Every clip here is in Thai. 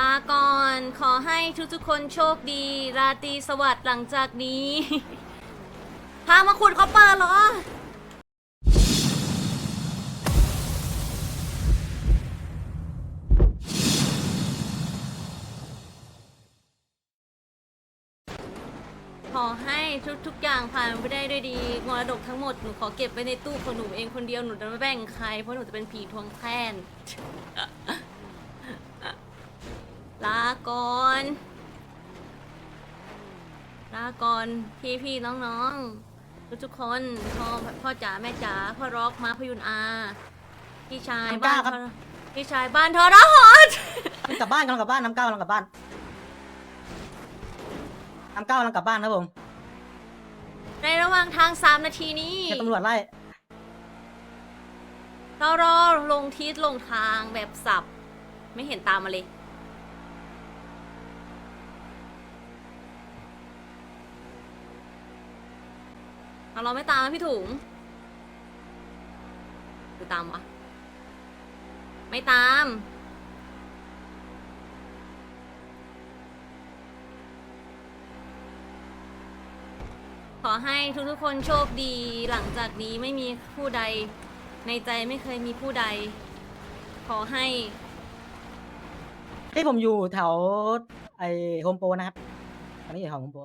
ลาก่อน ขอให้ทุกๆคนโชคดี ราตรีสวัสดิ์หลังจากนี้ พามาขุดคอปเปอร์เหรอขอให้ทุกๆอย่างผ่านไปได้ด้วยดีมรดกทั้งหมด หนูขอเก็บไว้ในตู้ของหนูเองคนเดียว หนูจะไม่แบ่งใคร เพราะหนูจะเป็นผีทวงแทน ลาก่อนลาก่อนพี่พี่ๆน้องๆทุกๆคนพ่อพ่อจ๋าแม่จ๋าพ่อร็อกมาพยุนอา พี่ชายน้ำบ้าก้านครับทรพี่ชายบ้านทอรหดกลับบ้านกำลังกลับบ้านน้ำก้าวกำลังกลับบ้านน้ำก้าวกำลังกลับบ้านครับผมในระหว่างทางสามนาทีนี้เจอตำรวจไล่เรารอลงทิศลงทางแบบสับ ไม่เห็นตามมาเลย เอาเราไม่ตามนะพี่ถุงหรือตามวะ ไม่ตาม ขอให้ทุกๆคนโชคดี หลังจากนี้ไม่มีผู้ใด ในใจไม่เคยมีผู้ใด ขอให้ที่ผมอยู่แถวไอโฮมโปรนะครับตอนนี้อยู่แถวโฮมโปร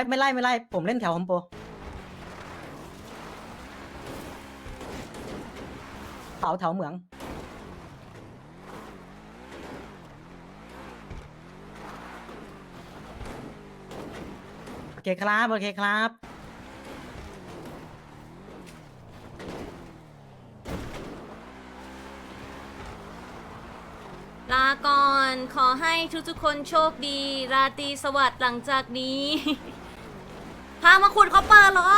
ไม่ไม่ไล่ไม่ไล่ผมเล่นแถวโฮมโปรแถวแถวเหมือง โอเคครับ โอเคครับลาก่อน ขอให้ทุกๆคนโชคดี ราตรีสวัสดิ์หลังจากนี้ พามาขุดคอปเปอร์เหรอ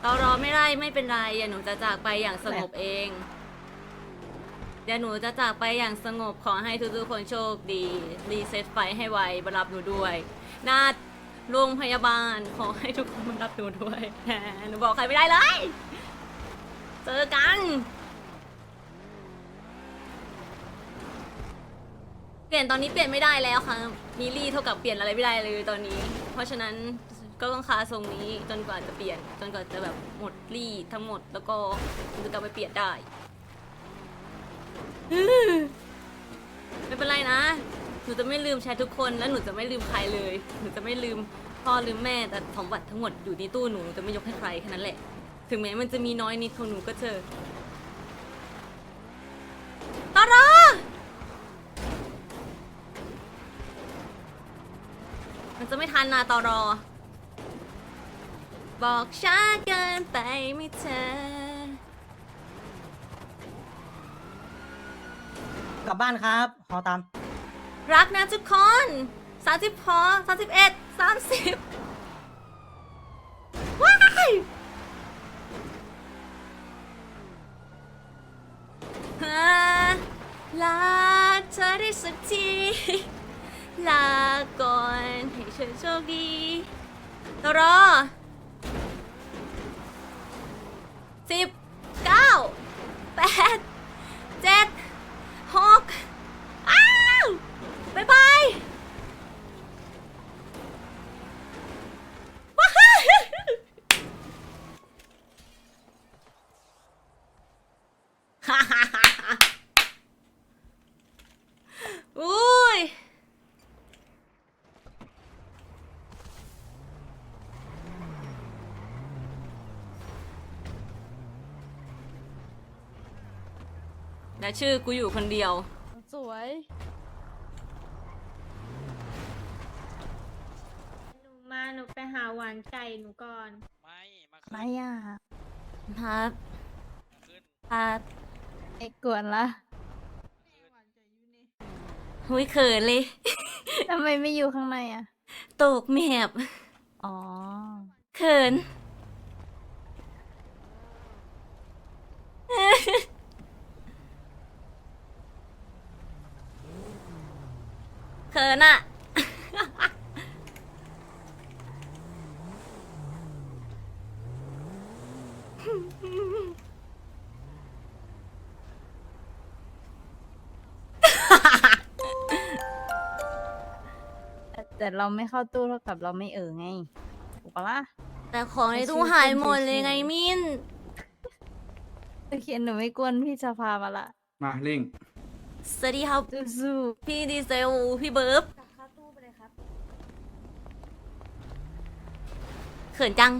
เรารอไม่ได้ไม่เป็นไรเดี๋ยวหนูจะจากไปอย่างสงบเองเดี๋ยวหนูจะจากไปอย่างสงบขอให้ทุกๆคนโชคดี รีเซ็ตไฟให้ไวมารับหนูด้วยนาโรงพยาบาลขอให้ทุกคนมารับหนูด้วยแหมหนูบอกใครไม่ได้เลย เจอกัน เปลี่ยนตอนนี้เปลี่ยนไม่ได้แล้วค่ะมิลลี่เท่ากับเปลี่ยนอะไรไม่ได้เลยตอนนี้ เพราะฉะนั้นก็ต้องคาทรงนี้จนกว่าจะเปลี่ยน จนกว่าจะแบบหมดรี่ทั้งหมดแล้วก็จะกลับไปเปลี่ยนได้ ไม่เป็นไรนะ หนูจะไม่ลืมแชททุกคนและหนูจะไม่ลืมใครเลย หนูจะไม่ลืมพ่อลืมแม่แต่สมบัติทั้งหมดอยู่ในตู้หนูหนูจะไม่ยกให้ใครแค่นั้นแหละ ถึงแม้มันจะมีน้อยนิดของหนูก็เถอะ มันจะไม่ทันนะตอรอ บอกช้าเกินไปไม่เธอกลับบ้านครับหอตามรักนะทุกคนสามสิบพอสามสิบเอ็ดสามสิบว้ายฮ่าลาเธอได้สักที ลาก่อน ฉันโชคดีตรอสิบเก้าแปดเจ็ดหก อ้าวบายบายว้าวฮ่าฮ่าฮ่าฮ่าอุ้ย และชื่อกูอยู่คนเดียว สวย หนูมาหนูไปหาหวานไก่หนูก่อน ไม่มาขึ้นไม่อะครับขึ้นครับไอ้กวนละหุยเขินเลย ทำไมไม่อยู่ข้างในอะ ตกแมบอ๋อ เขิน นอะแต่เราไม่เข้าตู้เท่ากับเราไม่เออไงถูกปะล่ะ แต่ของในตู้หายหมดเลยไงมินตะเคียนหนูไม่กวนพี่จะพามาละ มาลิง สวัสดีครับ สู้พี่ดีเซลพี่เบิร์บเขินจัง